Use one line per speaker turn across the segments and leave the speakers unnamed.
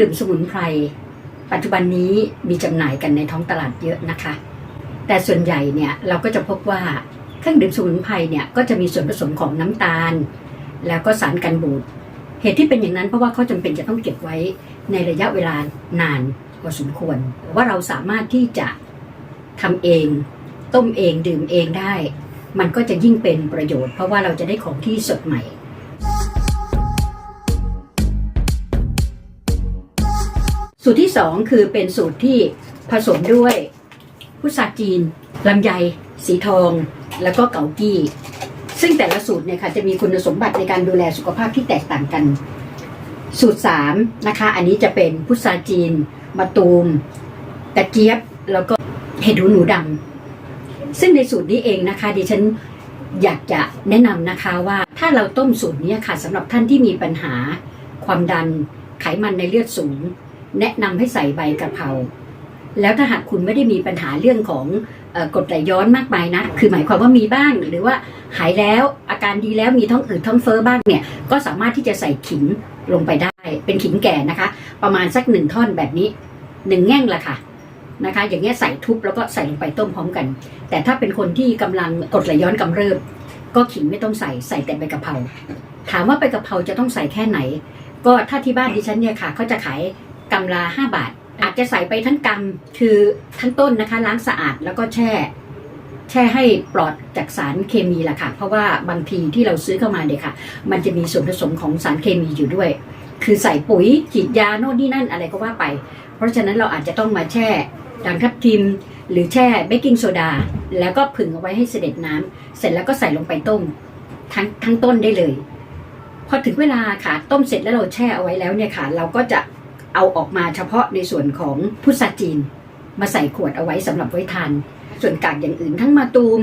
ดื่มสมุนไพร ปัจจุบันนี้มีจำหน่ายกันในท้องตลาดเยอะนะคะ แต่ส่วนใหญ่เนี่ยเราก็จะพบว่าเครื่องดื่มสมุนไพรเนี่ยก็จะมีส่วนผสมของน้ำตาล แล้วก็สารกันบูดเหตุที่เป็นอย่างนั้นเพราะว่าเขาจำเป็นจะต้องเก็บไว้ในระยะเวลานานพอสมควรว่าเราสามารถที่จะทำเอง ต้มเองดื่มเองได้ มันก็จะยิ่งเป็นประโยชน์ เพราะว่าเราจะได้ของที่สดใหม่ สูตรที่สองคือเป็นสูตรที่ผสมด้วยพุทราจีนลำไย สีทอง แล้วก็เกากี้ ซึ่งแต่ละสูตรเนี่ยค่ะจะมีคุณสมบัติในการดูแลสุขภาพที่แตกต่างกัน สูตร3นะคะ อันนี้จะเป็นพุทราจีนมะตูมกระเจี๊ยบแล้วก็เห็ดหูหนูดำซึ่งในสูตรนี้เองนะคะดิฉันอยากจะแนะนำนะคะว่าถ้าเราต้มสูตรนี้ค่ะสำหรับท่านที่มีปัญหาความดันไขมันในเลือดสูง แนะนำให้ใส่ใบกะเพราแล้วถ้าหากคุณไม่ได้มีปัญหาเรื่องของกดไหลย้อนมากมายนะ คือหมายความว่ามีบ้าง หรือว่าหายแล้วอาการดีแล้วมีท้องอืดท้องเฟ้อบ้างเนี่ย ก็สามารถที่จะใส่ขิงลงไปได้ เป็นขิงแก่นะคะ ประมาณสักหนึ่งท่อนแบบนี้หนึ่งแง่งละค่ะนะคะ อย่างเงี้ยใส่ทุบแล้วก็ใส่ลงไปต้มพร้อมกัน แต่ถ้าเป็นคนที่กำลังกดไหลย้อนกำเริบ ก็ขิงไม่ต้องใส่ใส่แต่ใบกะเพราถามว่าใบกะเพราจะต้องใส่แค่ไหน ก็ถ้าที่บ้านดิฉันเนี่ยค่ะเขาจะขาย กำลาห้าบาท อาจจะใส่ไปทั้งกำคือทั้งต้นนะคะ ล้างสะอาดแล้วก็แช่ แช่ให้ปลอดจากสารเคมีล่ะค่ะ เพราะว่าบางทีที่เราซื้อเข้ามาเนี่ยค่ะ มันจะมีส่วนผสมของสารเคมีอยู่ด้วย คือใส่ปุ๋ยฉีดยาโน่นนี่นั่นอะไรก็ว่าไป เพราะฉะนั้นเราอาจจะต้องมาแช่ด่างทับทิมหรือแช่เบกกิ้งโซดา แล้วก็ผึ่งเอาไว้ให้เสด็จน้ำเสร็จแล้วก็ใส่ลงไปต้มทั้งทั้งต้นได้เลย พอถึงเวลาค่ะ ต้มเสร็จแล้วเราแช่เอาไว้แล้วเนี่ยค่ะ เราก็จะ เอาออกมาเฉพาะในส่วนของพุทราจีน มาใส่ขวดเอาไว้สำหรับไว้ทาน ส่วนกากอย่างอื่นทั้งมาตูม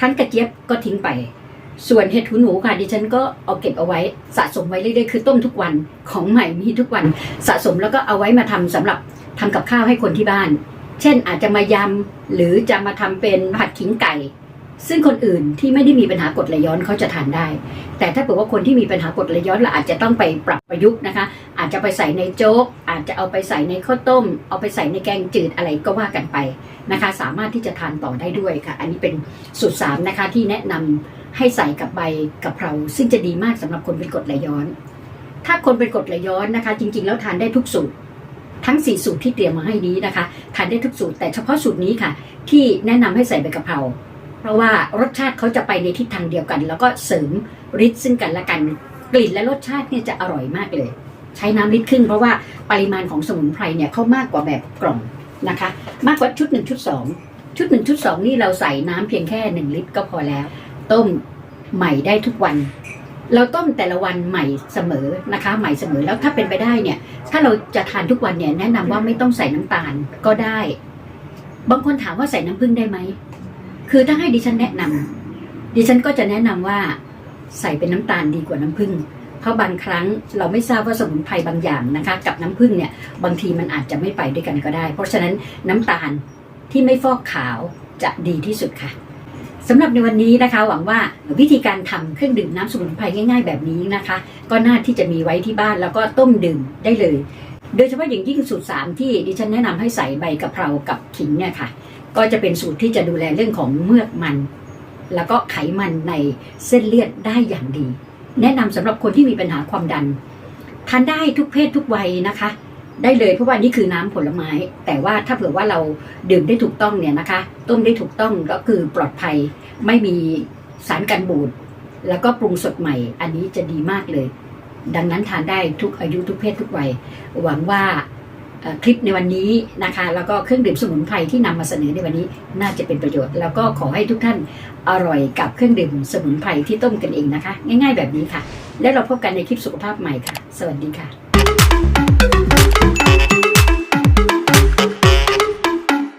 ทั้งกระเจี๊ยบก็ทิ้งไป ส่วนเห็ดหูหนูค่ะดิฉันก็เอาเก็บเอาไว้สะสมไว้เรื่อยๆคือต้มทุกวันของใหม่มีทุกวันสะสมแล้วก็เอาไว้มาทำสำหรับทำกับข้าวให้คนที่บ้าน เช่นอาจจะมายำหรือจะมาทำเป็นผัดขิงไก่ ซึ่งคนอื่นที่ไม่ได้มีปัญหากดไหลย้อนเขาจะทานได้ แต่ถ้าเกิดว่าคนที่มีปัญหากดไหลย้อนเราอาจจะต้องไปปรับประยุกต์นะคะ อาจจะไปใส่ในโจ๊ก อาจจะเอาไปใส่ในข้าวต้ม เอาไปใส่ในแกงจืดอะไรก็ว่ากันไปนะคะ สามารถที่จะทานต่อได้ด้วยค่ะ อันนี้เป็นสูตรสามนะคะที่แนะนำให้ใส่กับใบกะเพราซึ่งจะดีมากสำหรับคนเป็นกดไหลย้อน ถ้าคนเป็นกดไหลย้อนนะคะ จริง ๆ แล้วทานได้ทุกสูตรทั้ง 4 สูตรที่เตรียมมาให้นี้นะคะ ทานได้ทุกสูตรแต่เฉพาะสูตรนี้ค่ะ ที่แนะนำให้ใส่ใบกะเพรา ราะว่ารสชาติเขาจะไปในทิศทางเดียวกัน แล้วก็เสริมฤทธิ์ซึ่งกันและกัน กลิ่นและรสชาติเนี่ยจะอร่อยมากเลย ใช้น้ำลิตรครึ่งเพราะว่าปริมาณของสมุนไพรเนี่ยเขามากกว่าแบบกล่องนะคะ มากกว่าชุดหนึ่งชุดสองชุดหนึ่งชุดสองนี่เราใส่น้ำเพียงแค่หนึ่งลิตรก็พอแล้ว ต้มใหม่ได้ทุกวัน เราต้มแต่ละวันใหม่เสมอนะคะ ใหม่เสมอแล้วถ้าเป็นไปได้เนี่ยถ้าเราจะทานทุกวันเนี่ยแนะนำว่าไม่ต้องใส่น้ำตาลก็ได้ บางคนถามว่าใส่น้ำผึ้งได้ไหม คือถ้าให้ดิฉันแนะนำดิฉันก็จะแนะนำว่าใส่เป็นน้ำตาลดีกว่าน้ำผึ้งเพราะบางครั้งเราไม่ทราบว่าสมุนไพรบางอย่างนะคะ กับน้ำผึ้งเนี่ยบางทีมันอาจจะไม่ไปด้วยกันก็ได้ เพราะฉะนั้นน้ำตาลที่ไม่ฟอกขาวจะดีที่สุดค่ะสำหรับในวันนี้นะคะหวังว่าวิธีการทำเครื่องดื่มน้ำสมุนไพรง่าย ๆ แบบนี้นะคะ ก็น่าที่จะมีไว้ที่บ้านแล้วก็ต้มดื่มได้เลย โดยเฉพาะอย่างยิ่งสูตรสามที่ดิฉันแนะนำให้ใส่ใบกะเพรากับขิงเนี่ยค่ะ ก็จะเป็นสูตรที่จะดูแลเรื่องของเมือกมัน แล้วก็ไขมันในเส้นเลือดได้อย่างดี แนะนำสำหรับคนที่มีปัญหาความดันทานได้ทุกเพศทุกวัยนะคะ ได้เลยเพราะว่านี่คือน้ำผลไม้ แต่ว่าถ้าเผื่อว่าเราดื่มได้ถูกต้องเนี่ยนะคะ ต้มได้ถูกต้องก็คือปลอดภัยไม่มีสารกันบูดแล้วก็ปรุงสดใหม่ อันนี้จะดีมากเลย ดังนั้นทานได้ทุกอายุทุกเพศทุกวัย หวังว่า คลิปในวันนี้นะคะ แล้วก็เครื่องดื่มสมุนไพรที่นำมาเสนอในวันนี้น่าจะเป็นประโยชน์ แล้วก็ขอให้ทุกท่านอร่อยกับเครื่องดื่มสมุนไพรที่ต้มกันเองนะคะ ง่าย ๆ แบบนี้ค่ะ แล้วเราพบกันในคลิปสุขภาพใหม่ค่ะ สวัสดีค่ะ